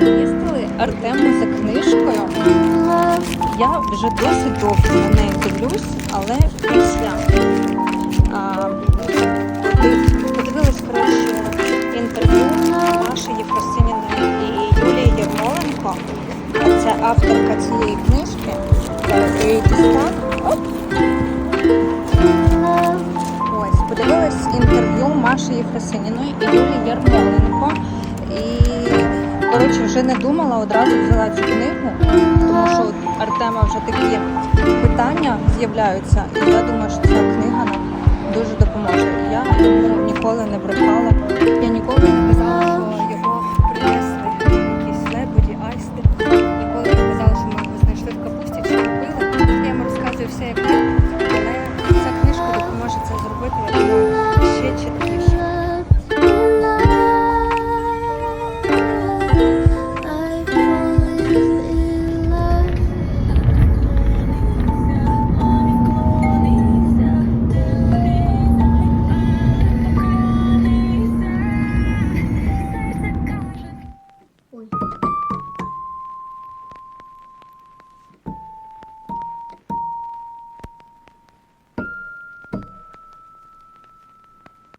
Їздили Артему за книжкою. Я вже досить довго на неї дивлюсь, але після а, подивилась коротше інтерв'ю Маші Єфросиніної і Юлії Ярмоленко. Це авторка цієї книжки. Оп! Ось, подивилась інтерв'ю Маші Єфросиніної і Юлії Ярмоленко. І, коротше, вже не думала, одразу взяла цю книгу, тому що у Артема вже такі питання з'являються. І я думаю, що ця книга нам дуже допоможе. І Я йому ніколи не брехала. Я ніколи не казала, що його принесли якісь лебеді, аїсти. Ніколи не казала, що ми його знайшли в капусті чи купили. Я йому розказую все, як